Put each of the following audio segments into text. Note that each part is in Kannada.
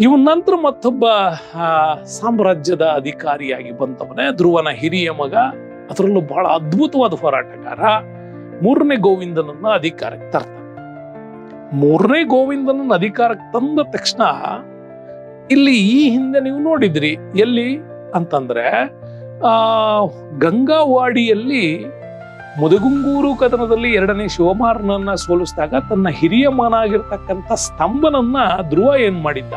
ಇವನ ನಂತರ ಮತ್ತೊಬ್ಬ ಸಾಮ್ರಾಜ್ಯದ ಅಧಿಕಾರಿಯಾಗಿ ಬಂದವನೇ ಧ್ರುವನ ಹಿರಿಯ ಮಗ. ಅದರಲ್ಲೂ ಬಹಳ ಅದ್ಭುತವಾದ ಹೋರಾಟಗಾರ. ಮೂರನೇ ಗೋವಿಂದನನ್ನ ಅಧಿಕಾರಕ್ಕೆ ತರ್ತಾನೆ. ಮೂರನೇ ಗೋವಿಂದನನ್ನ ಅಧಿಕಾರಕ್ಕೆ ತಂದ ತಕ್ಷಣ ಇಲ್ಲಿ ಈ ಹಿಂದೆ ನೀವು ನೋಡಿದ್ರಿ, ಎಲ್ಲಿ ಅಂತಂದ್ರೆ, ಆ, ಗಂಗಾವಾಡಿಯಲ್ಲಿ ಮುದಗುಂಗೂರು ಕದನದಲ್ಲಿ ಎರಡನೇ ಶಿವಮಾರನನ್ನ ಸೋಲಿಸಿದಾಗ ತನ್ನ ಹಿರಿಯ ಮನಾಗಿರ್ತಕ್ಕಂಥ ಸ್ತಂಭನನ್ನ ಧ್ರುವ ಏನ್ ಮಾಡಿದ್ದ?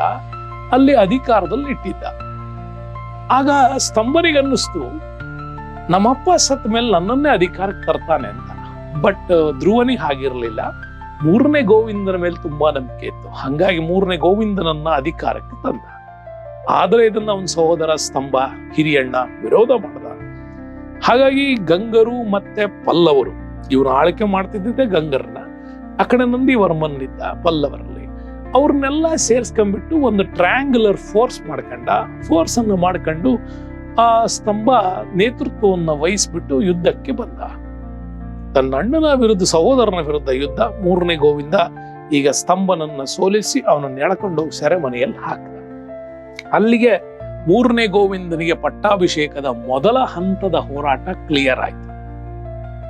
ಅಲ್ಲಿ ಅಧಿಕಾರದಲ್ಲಿ ಇಟ್ಟಿದ್ದ. ಆಗ ಸ್ತಂಭನಿಗೆ ಅನ್ನಿಸ್ತು ನಮ್ಮಪ್ಪ ಸತ್ ಮೇಲೆ ನನ್ನನ್ನೇ ಅಧಿಕಾರಕ್ಕೆ ತರ್ತಾನೆ ಅಂತ. ಬಟ್ ಧ್ರುವನಿಗೆ ಹಾಗಿರ್ಲಿಲ್ಲ. ಮೂರನೇ ಗೋವಿಂದನ ಮೇಲೆ ತುಂಬಾ ನಂಬಿಕೆ ಇತ್ತು. ಹಂಗಾಗಿ ಮೂರನೇ ಗೋವಿಂದನನ್ನ ಅಧಿಕಾರಕ್ಕೆ ತಂದ. ಆದ್ರೆ ಇದನ್ನ ಅವನ ಸಹೋದರ ಸ್ತಂಭ, ಹಿರಿಯಣ್ಣ ವಿರೋಧ ಮಾಡ್ದ. ಹಾಗಾಗಿ ಗಂಗರು ಮತ್ತೆ ಪಲ್ಲವರು, ಇವರು ಆಳ್ಕೆ ಮಾಡ್ತಿದ್ದಿದ್ದೆ ಗಂಗರನ್ನ. ಆ ಕಡೆ ನಂದಿವರ್ಮನ್ ಇದ್ದ ಪಲ್ಲವರಲ್ಲಿ, ಅವ್ರನ್ನೆಲ್ಲ ಸೇರ್ಸ್ಕೊಂಡ್ಬಿಟ್ಟು ಒಂದು ಟ್ರಯಾಂಗ್ಯುಲರ್ ಫೋರ್ಸ್ ಮಾಡ್ಕೊಂಡ, ಫೋರ್ಸ್ ಅನ್ನು ಮಾಡ್ಕೊಂಡು ಆ ಸ್ತಂಭ ನೇತೃತ್ವವನ್ನ ವಹಿಸ್ಬಿಟ್ಟು ಯುದ್ಧಕ್ಕೆ ಬಂದ. ತನ್ನ ಅಣ್ಣನ ವಿರುದ್ಧ, ಸಹೋದರನ ವಿರುದ್ಧ ಯುದ್ಧ, ಮೂರನೇ ಗೋವಿಂದ ಈಗ ಸ್ತಂಭನನ್ನ ಸೋಲಿಸಿ ಅವನನ್ನು ಎಳಕೊಂಡು ಸೆರೆಮನೆಯಲ್ಲಿ ಹಾಕಿದ. ಅಲ್ಲಿಗೆ ಮೂರನೇ ಗೋವಿಂದನಿಗೆ ಪಟ್ಟಾಭಿಷೇಕದ ಮೊದಲ ಹಂತದ ಹೋರಾಟ ಕ್ಲಿಯರ್ ಆಯ್ತು.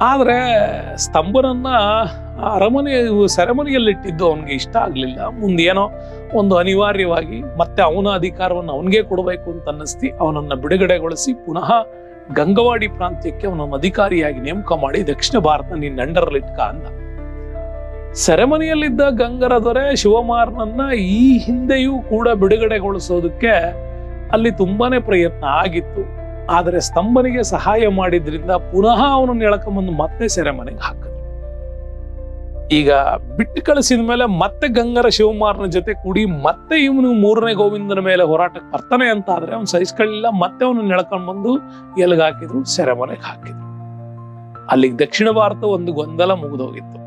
ಆದರೆ ಸ್ತಂಭನನ್ನ ಅರಮನೆ, ಸೆರೆಮನೆಯಲ್ಲಿಟ್ಟಿದ್ದು ಅವನಿಗೆ ಇಷ್ಟ ಆಗಲಿಲ್ಲ. ಮುಂದೇನೋ ಒಂದು ಅನಿವಾರ್ಯವಾಗಿ ಮತ್ತೆ ಅವನ ಅಧಿಕಾರವನ್ನು ಅವನಿಗೆ ಕೊಡಬೇಕು ಅಂತ ಅನ್ನಿಸ್ತಿ, ಅವನನ್ನು ಬಿಡುಗಡೆಗೊಳಿಸಿ ಪುನಃ ಗಂಗವಾಡಿ ಪ್ರಾಂತ್ಯಕ್ಕೆ ಅವನನ್ನು ಅಧಿಕಾರಿಯಾಗಿ ನೇಮಕ ಮಾಡಿ ದಕ್ಷಿಣ ಭಾರತ ನಿನ್ನ ನಂಡರಲ್ಲಿಟ್ಕ ಅಂದ. ಸೆರೆಮನೆಯಲ್ಲಿದ್ದ ಗಂಗರ ದೊರೆ ಶಿವಮಾರ್ನನ್ನ ಈ ಹಿಂದೆಯೂ ಕೂಡ ಬಿಡುಗಡೆಗೊಳಿಸೋದಕ್ಕೆ ಅಲ್ಲಿ ತುಂಬಾನೇ ಪ್ರಯತ್ನ ಆಗಿತ್ತು. ಆದರೆ ಸ್ತಂಭನಿಗೆ ಸಹಾಯ ಮಾಡಿದ್ರಿಂದ ಪುನಃ ಅವನನ್ನು ಬಂದು ಮತ್ತೆ ಸೆರೆಮನೆಗೆ ಹಾಕಿದ್ರು. ಈಗ ಬಿಟ್ಟು ಕಳಿಸಿದ ಮೇಲೆ ಮತ್ತೆ ಗಂಗರ ಶಿವಮಾರನ ಜೊತೆ ಕೂಡಿ ಮತ್ತೆ ಇವನು ಮೂರನೇ ಗೋವಿಂದನ ಮೇಲೆ ಹೋರಾಟಕ್ಕೆ ಬರ್ತಾನೆ ಅಂತ ಆದ್ರೆ ಅವ್ನು ಸಹಿಸ್ಕೊಳ್ಳಿಲ್ಲ. ಮತ್ತೆ ಅವನು ಎಳ್ಕೊಂಡ್ ಬಂದು ಎಲ್ಗಾಕಿದ್ರು, ಸೆರೆಮನೆಗೆ ಹಾಕಿದ್ರು. ಅಲ್ಲಿಗೆ ದಕ್ಷಿಣ ಭಾರತ ಒಂದು ಗೊಂದಲ ಮುಗಿದೋಗಿತ್ತು.